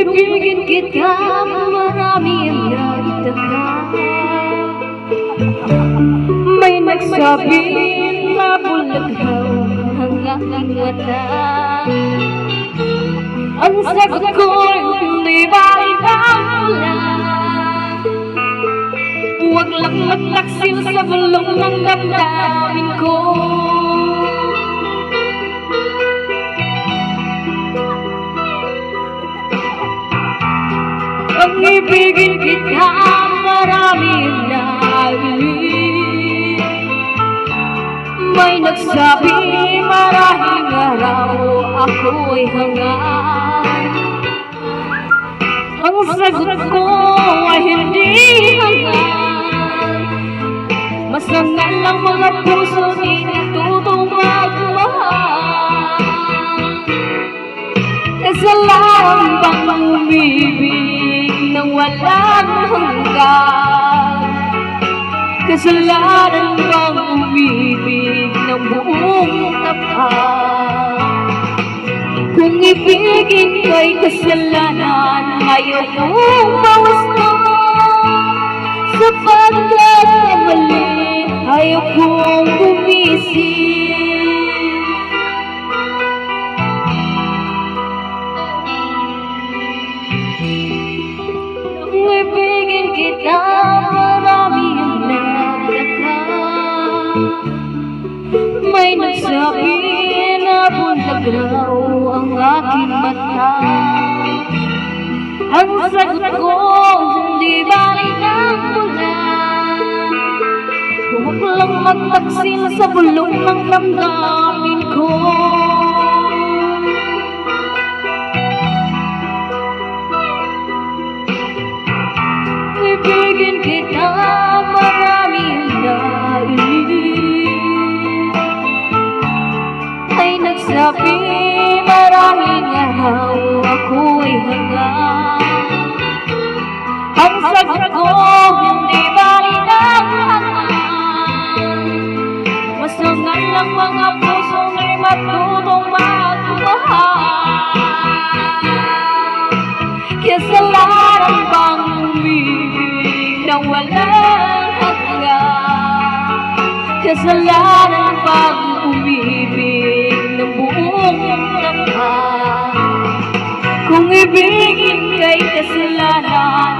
ibigin kita Marami ang nagtaka May nagsabi na bulaghaw ang aking mata. Ang sagot ko hindi ba ikaw lang Huwag lang maglaksil sa bulong ng damdamin ko Ang ibigin kita marami na May nagsabi marahing araw ako'y hangal Ang sagot ko ay hindi hangal Masangal ang mga puso di natutong magmahal Kasalanan bang umibig walang hanggan? Kasalanan bang umibig ng buong tapat? Kung ibigin ko'y kasalanan, ayaw kong bawas mo Sa nagsabi na bulag raw ang aking mata. Ang sagot ko, hindi balik ang pula Huwag lang magtaksil sa bulong ng damdamin ko Ay nagsabi maraming araw ako'y hanggang Ang sagot ko hindi balik ang hangal Masangal ang mga pusong ay matutong magmahal Kasalanan bang umibig na walang hanggan? Kasalanan bang umibig Kung ibigin kay kasalanan